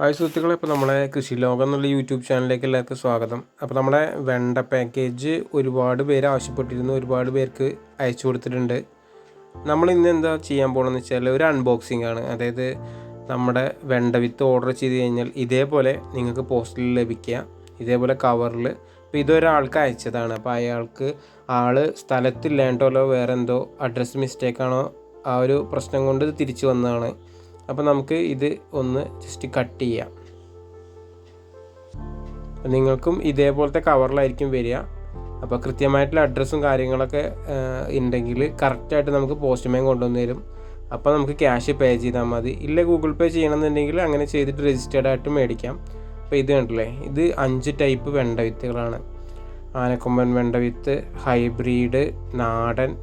Hi സുഹൃത്തുക്കളെ ഇപ്പോൾ നമ്മളെ കൃഷി ലോകം എന്നുള്ള യൂട്യൂബ് ചാനലിലേക്ക് എല്ലാവർക്കും സ്വാഗതം. അപ്പോൾ നമ്മുടെ വെണ്ട പാക്കേജ് ഒരുപാട് പേര് ആവശ്യപ്പെട്ടിരുന്നു ഒരുപാട് പേർക്ക് അയച്ചു കൊടുത്തിട്ടുണ്ട്. നമ്മൾ ഇന്ന് എന്താ ചെയ്യാൻ പോകണമെന്ന് വെച്ചാൽ ഒരു അൺബോക്സിംഗ് ആണ്. അതായത് നമ്മുടെ വെണ്ട വിത്ത് ഓർഡർ ചെയ്ത് കഴിഞ്ഞാൽ ഇതേപോലെ നിങ്ങൾക്ക് പോസ്റ്റിൽ ലഭിക്കുക ഇതേപോലെ കവറിൽ ഇപ്പോൾ ഇതൊരാൾക്ക് അയച്ചതാണ്. അപ്പോൾ അയാൾക്ക് ആൾ സ്ഥലത്തില്ലാണ്ടോ വേറെ എന്തോ അഡ്രസ്സ് മിസ്റ്റേക്കാണോ ആ ഒരു പ്രശ്നം കൊണ്ട് തിരിച്ചു വന്നതാണ്. അപ്പോൾ നമുക്ക് ഇത് ഒന്ന് ജസ്റ്റ് കട്ട് ചെയ്യാം. നിങ്ങൾക്കും ഇതേപോലത്തെ കവറിലായിരിക്കും വരിക. അപ്പോൾ കൃത്യമായിട്ടുള്ള അഡ്രസ്സും കാര്യങ്ങളൊക്കെ ഉണ്ടെങ്കിൽ കറക്റ്റായിട്ട് നമുക്ക് പോസ്റ്റ്മാൻ കൊണ്ടുവന്ന് തരും. അപ്പോൾ നമുക്ക് ക്യാഷ് പേ ചെയ്താൽ മതി. ഇല്ല ഗൂഗിൾ പേ ചെയ്യണമെന്നുണ്ടെങ്കിൽ അങ്ങനെ ചെയ്തിട്ട് രജിസ്റ്റേർഡ് ആയിട്ട് മേടിക്കാം. അപ്പോൾ ഇത് കണ്ടില്ലേ? ഇത് അഞ്ച് ടൈപ്പ് വെണ്ട വിത്തുകളാണ്. ആനക്കൊമ്പൻ വെണ്ട വിത്ത് ഹൈബ്രീഡ് നാടൻ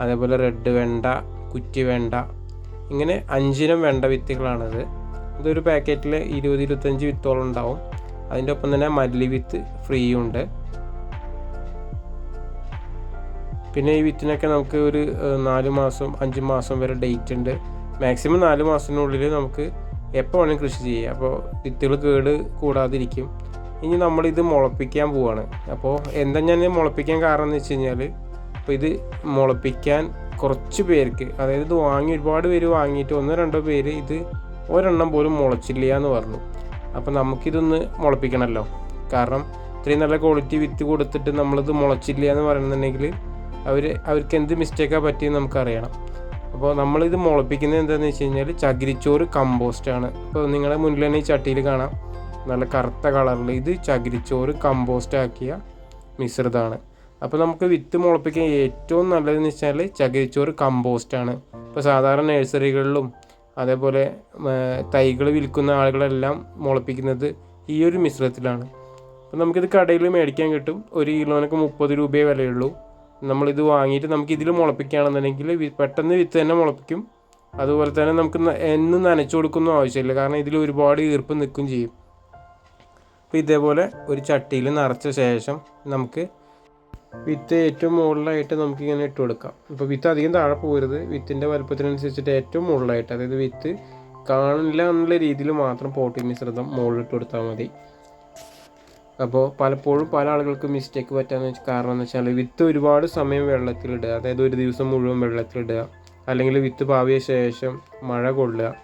അതേപോലെ റെഡ് വെണ്ട കുറ്റി വെണ്ട ഇങ്ങനെ അഞ്ചിനം വേണ്ട വിത്തുകളാണിത്. ഇതൊരു പാക്കറ്റിൽ ഇരുപത് ഇരുപത്തഞ്ച് വിത്തോളം ഉണ്ടാവും. അതിന്റെ ഒപ്പം തന്നെ മല്ലി വിത്ത് ഫ്രീ ഉണ്ട്. പിന്നെ ഈ വിത്തിനൊക്കെ നമുക്ക് ഒരു നാല് മാസം അഞ്ച് മാസം വരെ ഡേറ്റ് ഉണ്ട്. മാക്സിമം നാല് മാസത്തിനുള്ളിൽ നമുക്ക് എപ്പോൾ വേണമെങ്കിലും കൃഷി ചെയ്യാം. അപ്പോൾ വിത്തുകൾ കേട് കൂടാതിരിക്കും. ഇനി നമ്മളിത് മുളപ്പിക്കാൻ പോവാണ്. അപ്പോൾ എന്താ ഞാൻ മുളപ്പിക്കാൻ കാരണം എന്ന് വെച്ച് കഴിഞ്ഞാൽ അപ്പോൾ ഇത് മുളപ്പിക്കാൻ കുറച്ച് പേർക്ക് അതായത് ഇത് വാങ്ങി ഒരുപാട് പേര് വാങ്ങിയിട്ട് ഒന്നോ രണ്ടോ പേര് ഇത് ഒരെണ്ണം പോലും മുളച്ചില്ല എന്ന് പറഞ്ഞു. അപ്പോൾ നമുക്കിതൊന്ന് മുളപ്പിക്കണമല്ലോ കാരണം ഇത്രയും നല്ല ക്വാളിറ്റി വിത്ത് കൊടുത്തിട്ട് നമ്മളിത് മുളച്ചില്ല എന്ന് പറയുന്നുണ്ടെങ്കിൽ അവർ അവർക്ക് എന്ത് മിസ്റ്റേക്കാണ് പറ്റിയെന്ന് നമുക്കറിയണം. അപ്പോൾ നമ്മളിത് മുളപ്പിക്കുന്നത് എന്താണെന്ന് വെച്ച് കഴിഞ്ഞാൽ ചകിരിച്ചോറ് കമ്പോസ്റ്റാണ് ഇപ്പോൾ നിങ്ങളുടെ മുന്നിൽ തന്നെ ഈ ചട്ടിയിൽ കാണാം. നല്ല കറുത്ത കളറിൽ ഇത് ചകിരിച്ചോറ് കമ്പോസ്റ്റ് ആക്കിയ മിശ്രിതമാണ്. അപ്പോൾ നമുക്ക് വിത്ത് മുളപ്പിക്കാൻ ഏറ്റവും നല്ലതെന്ന് വെച്ചാൽ ചകിരിച്ചോറ് കമ്പോസ്റ്റാണ് ഇപ്പോൾ സാധാരണ നഴ്സറികളിലും അതേപോലെ തൈകൾ വിൽക്കുന്ന ആളുകളെല്ലാം മുളപ്പിക്കുന്നത് ഈ ഒരു മിശ്രിതത്തിലാണ്. അപ്പോൾ നമുക്കിത് കടയിൽ മേടിക്കാൻ കിട്ടും. ഒരു കിലോനൊക്കെ മുപ്പത് രൂപയേ വിലയുള്ളൂ. നമ്മളിത് വാങ്ങിയിട്ട് നമുക്ക് ഇതിൽ മുളപ്പിക്കുകയാണെന്നുണ്ടെങ്കിൽ പെട്ടെന്ന് വിത്ത് തന്നെ മുളപ്പിക്കും. അതുപോലെ തന്നെ നമുക്ക് എന്നും നനച്ചു കൊടുക്കുന്ന ആവശ്യമില്ല. കാരണം ഇതിൽ ഒരുപാട് ഈർപ്പം നിൽക്കും ചെയ്യും. അപ്പോൾ ഇതേപോലെ ഒരു ചട്ടിയിൽ നിറച്ച ശേഷം നമുക്ക് വിത്ത് ഏറ്റവും മുകളിലായിട്ട് നമുക്കിങ്ങനെ ഇട്ട് കൊടുക്കാം. ഇപ്പോൾ വിത്ത് അധികം താഴെ പോകരുത്. വിത്തിന്റെ വലുപ്പത്തിനനുസരിച്ചിട്ട് ഏറ്റവും മുകളിലായിട്ട് അതായത് വിത്ത് കാണില്ല എന്നുള്ള രീതിയിൽ മാത്രം പോട്ടി മിശ്രിതം മുകളിലിട്ട് കൊടുത്താൽ മതി. അപ്പോൾ പലപ്പോഴും പല ആളുകൾക്ക് മിസ്റ്റേക്ക് പറ്റാന്ന് വെച്ചാൽ കാരണം എന്ന് വെച്ചാൽ വിത്ത് ഒരുപാട് സമയം വെള്ളത്തിലിടുക. അതായത് ഒരു ദിവസം മുഴുവൻ വെള്ളത്തിലിടുക. അല്ലെങ്കിൽ വിത്ത് പാവിയ ശേഷം മഴ കൊള്ളുക.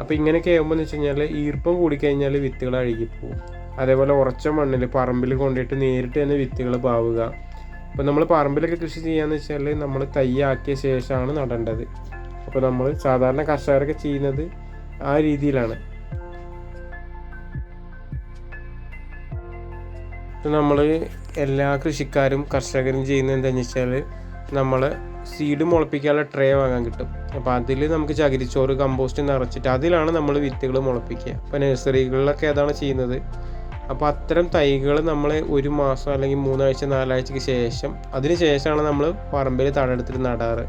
അപ്പോൾ ഇങ്ങനെയൊക്കെ ആകുമ്പോൾ എന്ന് വെച്ച് കഴിഞ്ഞാൽ ഈർപ്പം കൂടിക്കഴിഞ്ഞാൽ വിത്തുകൾ അഴുകിപ്പോവും. അതേപോലെ ഉറച്ച മണ്ണിൽ പറമ്പിൽ കൊണ്ടിട്ട് നേരിട്ട് തന്നെ വിത്തുകൾ പാവുക. അപ്പോൾ നമ്മൾ പറമ്പിലൊക്കെ കൃഷി ചെയ്യാന്ന് വെച്ചാൽ നമ്മൾ തയ്യാക്കിയ ശേഷമാണ് നടേണ്ടത്. അപ്പോൾ നമ്മൾ സാധാരണ കർഷകരൊക്കെ ചെയ്യുന്നത് ആ രീതിയിലാണ്. നമ്മൾ എല്ലാ കൃഷിക്കാരും കർഷകരും ചെയ്യുന്നത് എന്താണെന്ന് വെച്ചാൽ നമ്മൾ സീഡ് മുളപ്പിക്കാനുള്ള ട്രേ വാങ്ങാൻ കിട്ടും. അപ്പോൾ അതിൽ നമുക്ക് ചകിരിച്ചോറ് കമ്പോസ്റ്റ് നിറച്ചിട്ട് അതിലാണ് നമ്മൾ വിത്തുകൾ മുളപ്പിക്കുക. അപ്പോൾ നഴ്സറികളിലൊക്കെ അതാണ് ചെയ്യുന്നത്? അപ്പോൾ അത്തരം തൈകൾ നമ്മൾ ഒരു മാസം അല്ലെങ്കിൽ മൂന്നാഴ്ച നാലാഴ്ചയ്ക്ക് ശേഷം അതിന് ശേഷമാണ് നമ്മൾ പറമ്പിൽ തടയെടുത്തിട്ട് നടാറ്.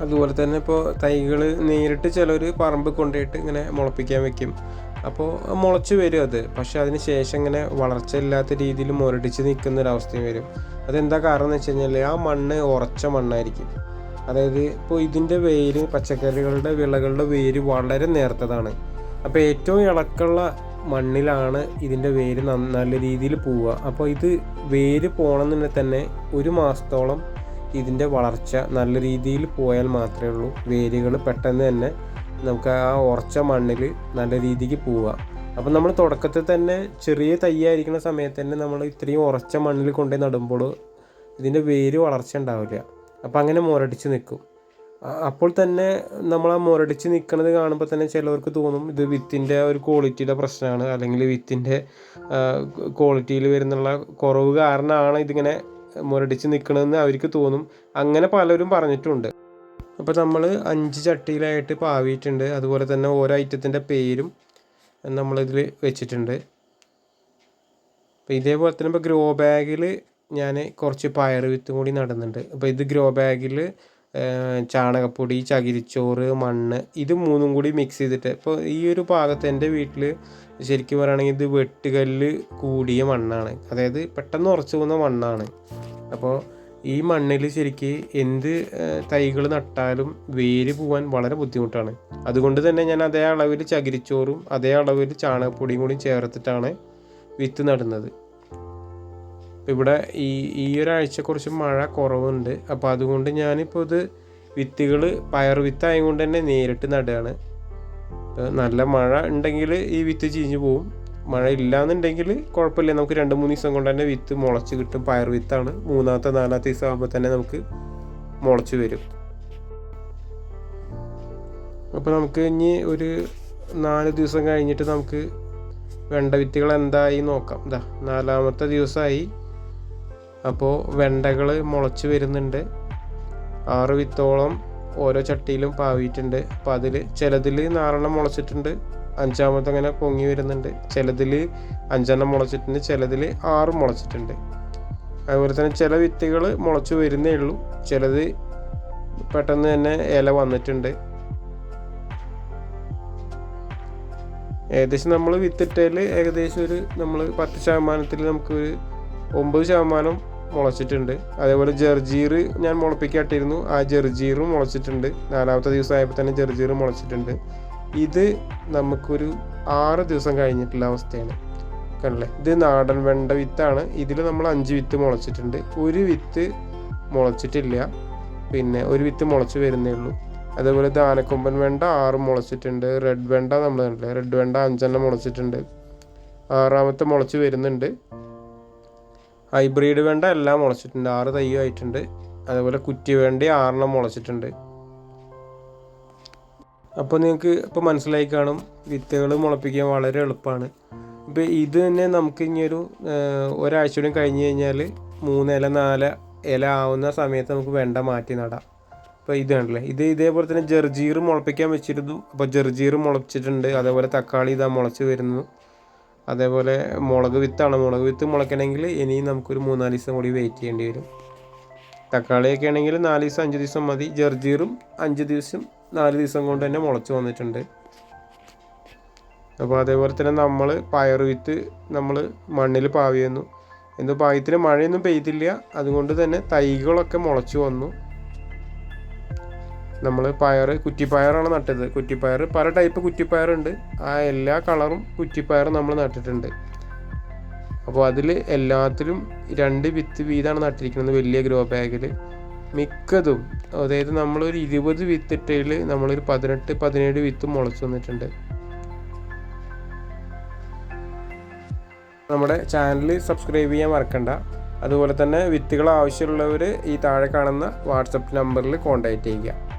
അതുപോലെ തന്നെ ഇപ്പോൾ തൈകൾ നേരിട്ട് ചിലർ പറമ്പ് കൊണ്ടുപോയിട്ട് ഇങ്ങനെ മുളപ്പിക്കാൻ വെക്കും. അപ്പോൾ മുളച്ച് വരും അത്. പക്ഷെ അതിന് ശേഷം ഇങ്ങനെ വളർച്ച ഇല്ലാത്ത രീതിയിൽ മുരടിച്ച് നിൽക്കുന്ന ഒരു അവസ്ഥയും വരും. അതെന്താ കാരണം എന്ന് വെച്ച് കഴിഞ്ഞാൽ ആ മണ്ണ് ഉറച്ച മണ്ണായിരിക്കും. അതായത് ഇപ്പോൾ ഇതിന്റെ വേര് പച്ചക്കറികളുടെ വിളകളുടെ വേര് വളരെ നേർത്തതാണ്. അപ്പോൾ ഏറ്റവും ഇളക്കമുള്ള മണ്ണിലാണ് ഇതിന്റെ വേര് നല്ല രീതിയിൽ പോവുക. അപ്പോൾ ഇത് വേര് പോകണമെന്നുണ്ടെങ്കിൽ തന്നെ ഒരു മാസത്തോളം ഇതിന്റെ വളർച്ച നല്ല രീതിയിൽ പോയാൽ മാത്രമേ ഉള്ളൂ. വേരുകൾ പെട്ടെന്ന് തന്നെ നമുക്ക് ആ ഉറച്ച മണ്ണിൽ നല്ല രീതിക്ക് പോവുക. അപ്പം നമ്മൾ തുടക്കത്തിൽ തന്നെ ചെറിയ തയ്യായിരിക്കുന്ന സമയത്ത് തന്നെ നമ്മൾ ഇത്രയും ഉറച്ച മണ്ണിൽ കൊണ്ടുപോയി നടുമ്പോൾ ഇതിന്റെ വേര് വളർച്ച ഉണ്ടാവില്ല. അപ്പം അങ്ങനെ മുരടിച്ച് നിൽക്കും. അപ്പോൾ തന്നെ നമ്മൾ ആ മുരടിച്ച് നിൽക്കുന്നത് കാണുമ്പോൾ തന്നെ ചിലവർക്ക് തോന്നും ഇത് വിത്തിന്റെ ഒരു ക്വാളിറ്റിയുടെ പ്രശ്നമാണ് അല്ലെങ്കിൽ വിത്തിന്റെ ക്വാളിറ്റിയിൽ വരുന്നുള്ള കുറവ് കാരണമാണ് ഇതിങ്ങനെ മുരടിച്ച് നിൽക്കണമെന്ന് അവർക്ക് തോന്നും. അങ്ങനെ പലരും പറഞ്ഞിട്ടുണ്ട്. അപ്പോൾ നമ്മൾ അഞ്ച് ചട്ടിയിലായിട്ട് പാവിയിട്ടുണ്ട്. അതുപോലെ തന്നെ ഓരോ ഐറ്റത്തിന്റെ പേരും നമ്മളിതിൽ വെച്ചിട്ടുണ്ട്. അപ്പോൾ ഇതേപോലെ തന്നെ ഇപ്പോൾ ഗ്രോ ബാഗിൽ ഞാൻ കുറച്ച് പയർ വിത്തും കൂടി നടുന്നുണ്ട്. അപ്പോൾ ഇത് ഗ്രോ ബാഗിൽ ചാണകപ്പൊടി ചകിരിച്ചോറ് മണ്ണ് ഇത് മൂന്നും കൂടി മിക്സ് ചെയ്തിട്ട്. ഇപ്പോൾ ഈ ഒരു ഭാഗത്ത് എന്റെ വീട്ടിൽ ശരിക്കും പറയുകയാണെങ്കിൽ ഇത് വെട്ടുകല്ല് കൂടിയ മണ്ണാണ്. അതായത് പെട്ടെന്ന് ഉറച്ചു പോകുന്ന മണ്ണാണ്. അപ്പോൾ ഈ മണ്ണിൽ ശരിക്ക് എന്ത് തൈകൾ നട്ടാലും വേര് പോകാൻ വളരെ ബുദ്ധിമുട്ടാണ്. അതുകൊണ്ട് തന്നെ ഞാൻ അതേ അളവിൽ ചകിരിച്ചോറും അതേ അളവിൽ ചാണകപ്പൊടിയും കൂടി ചേർത്തിട്ടാണ് വിത്ത് നടുന്നത്. ഇപ്പം ഇവിടെ ഈ ഈ ഒരാഴ്ച കുറച്ച് മഴ കുറവുണ്ട്. അപ്പോൾ അതുകൊണ്ട് ഞാനിപ്പോൾ ഇത് വിത്തുകൾ പയർ വിത്തായതുകൊണ്ട് തന്നെ നേരിട്ട് നടുകയാണ്. നല്ല മഴ ഉണ്ടെങ്കിൽ ഈ വിത്ത് ചീഞ്ഞു പോവും. മഴ ഇല്ലാന്നുണ്ടെങ്കിൽ കുഴപ്പമില്ല. നമുക്ക് രണ്ട് മൂന്ന് ദിവസം കൊണ്ട് തന്നെ വിത്ത് മുളച്ച് കിട്ടും. പയർ വിത്താണ്. മൂന്നാമത്തെ നാലാമത്തെ ദിവസം ആകുമ്പോൾ തന്നെ നമുക്ക് മുളച്ച് വരും. അപ്പോൾ നമുക്ക് ഇനി ഒരു നാല് ദിവസം കഴിഞ്ഞിട്ട് നമുക്ക് വെണ്ട വിത്തുകൾ എന്തായി നോക്കാം. ഇതാ നാലാമത്തെ ദിവസമായി. അപ്പോൾ വെണ്ടകൾ മുളച്ച് വരുന്നുണ്ട്. ആറ് വിത്തോളം ഓരോ ചട്ടിയിലും പാവിയിട്ടുണ്ട്. അപ്പോൾ അതിൽ ചിലതിൽ നാലെണ്ണം മുളച്ചിട്ടുണ്ട്. അഞ്ചാമത്തെ അങ്ങനെ പൊങ്ങി വരുന്നുണ്ട്. ചിലതിൽ അഞ്ചെണ്ണം മുളച്ചിട്ടുണ്ട്. ചിലതിൽ ആറ് മുളച്ചിട്ടുണ്ട്. അതുപോലെ തന്നെ ചില വിത്തുകൾ മുളച്ച് വരുന്നേ ഉള്ളൂ. ചിലത് പെട്ടെന്ന് തന്നെ ഇല വന്നിട്ടുണ്ട്. ഏകദേശം നമ്മൾ വിത്തിട്ടതിൽ ഏകദേശം ഒരു നമ്മൾ പത്ത് ശതമാനത്തിൽ നമുക്ക് ഒരു ഒമ്പത് ശതമാനം മുളച്ചിട്ടുണ്ട്. അതേപോലെ ജർജീർ ഞാൻ മുളപ്പിക്കാട്ടിരുന്നു. ആ ജർജീറും മുളച്ചിട്ടുണ്ട്. നാലാമത്തെ ദിവസമായപ്പോൾ തന്നെ ജർജീർ മുളച്ചിട്ടുണ്ട്. ഇത് നമുക്കൊരു ആറ് ദിവസം കഴിഞ്ഞിട്ടുള്ള അവസ്ഥയാണ്. കണ്ടല്ലേ? ഇത് നാടൻ വെണ്ട വിത്താണ്. ഇതിൽ നമ്മൾ അഞ്ച് വിത്ത് മുളച്ചിട്ടുണ്ട്. ഒരു വിത്ത് മുളച്ചിട്ടില്ല. പിന്നെ ഒരു വിത്ത് മുളച്ച് വരുന്നേ ഉള്ളൂ. അതേപോലെ ദാനക്കൊമ്പൻ വെണ്ട ആറ് മുളച്ചിട്ടുണ്ട്. റെഡ് വെണ്ട നമ്മൾ കണ്ടില്ലേ? റെഡ് വെണ്ട അഞ്ചെണ്ണം മുളച്ചിട്ടുണ്ട്. ആറാമത്തെ മുളച്ച് വരുന്നുണ്ട്. ഹൈബ്രിഡ് വേണ്ട എല്ലാം മുളച്ചിട്ടുണ്ട്. ആറ് തയ്യും ആയിട്ടുണ്ട്. അതുപോലെ കുറ്റി വേണ്ടി ആറെണ്ണം മുളച്ചിട്ടുണ്ട്. അപ്പോൾ നിങ്ങൾക്ക് ഇപ്പോൾ മനസ്സിലായി കാണും വിത്തുകൾ മുളപ്പിക്കാൻ വളരെ എളുപ്പമാണ് ഇപ്പോൾ ഇത് തന്നെ നമുക്ക് ഇനിയൊരു ഒരാഴ്ച കൂടി കഴിഞ്ഞ് കഴിഞ്ഞാൽ മൂന്ന് ഇല നാല് ഇല ആവുന്ന സമയത്ത് നമുക്ക് വേണ്ട മാറ്റി നടാം. അപ്പോൾ ഇത് കണ്ടില്ലേ? ഇത് ഇതേപോലെ തന്നെ ജർജീർ മുളപ്പിക്കാൻ വെച്ചിരുന്നു. അപ്പോൾ ജർജീർ മുളച്ചിട്ടുണ്ട് അതേപോലെ തക്കാളി ഇതാ മുളച്ച് വരുന്നു. അതേപോലെ മുളക് വിത്താണ്. മുളക് വിത്ത് മുളയ്ക്കണമെങ്കിൽ ഇനിയും നമുക്കൊരു മൂന്നാൽ ദിവസം കൂടി വെയിറ്റ് ചെയ്യേണ്ടി വരും. തക്കാളിയൊക്കെ ആണെങ്കിൽ നാല് ദിവസം അഞ്ച് ദിവസം മതി. ജർജീറും അഞ്ച് ദിവസം നാല് ദിവസം കൊണ്ട് തന്നെ മുളച്ച് വന്നിട്ടുണ്ട്. അപ്പോൾ അതേപോലെ തന്നെ നമ്മൾ പയർ വിത്ത് നമ്മൾ മണ്ണിൽ പാവിയുന്നു. എന്തോ പായത്തിന് മഴയൊന്നും പെയ്തില്ല. അതുകൊണ്ട് തന്നെ തൈകളൊക്കെ മുളച്ചു വന്നു. നമ്മൾ പയർ കുറ്റിപ്പയറാണ് നട്ടത്. കുറ്റിപ്പയർ പല ടൈപ്പ് കുറ്റിപ്പയറുണ്ട്. ആ എല്ലാ കളറും കുറ്റിപ്പയർ നമ്മൾ നട്ടിട്ടുണ്ട്. അപ്പോൾ അതിൽ എല്ലാത്തിലും രണ്ട് വിത്ത് വീതമാണ് നട്ടിരിക്കുന്നത് വലിയ ഗ്രോ ബാഗിൽ മിക്കതും അതായത് നമ്മളൊരു ഇരുപത് വിത്തിട്ടതിൽ നമ്മളൊരു പതിനെട്ട് പതിനേഴ് വിത്ത് മുളച്ചു വന്നിട്ടുണ്ട്. നമ്മുടെ ചാനൽ സബ്സ്ക്രൈബ് ചെയ്യാൻ മറക്കണ്ട. അതുപോലെ തന്നെ വിത്തുകൾ ആവശ്യമുള്ളവർ ഈ താഴെ കാണുന്ന വാട്സപ്പ് നമ്പറിൽ കോൺടാക്റ്റ് ചെയ്യുക.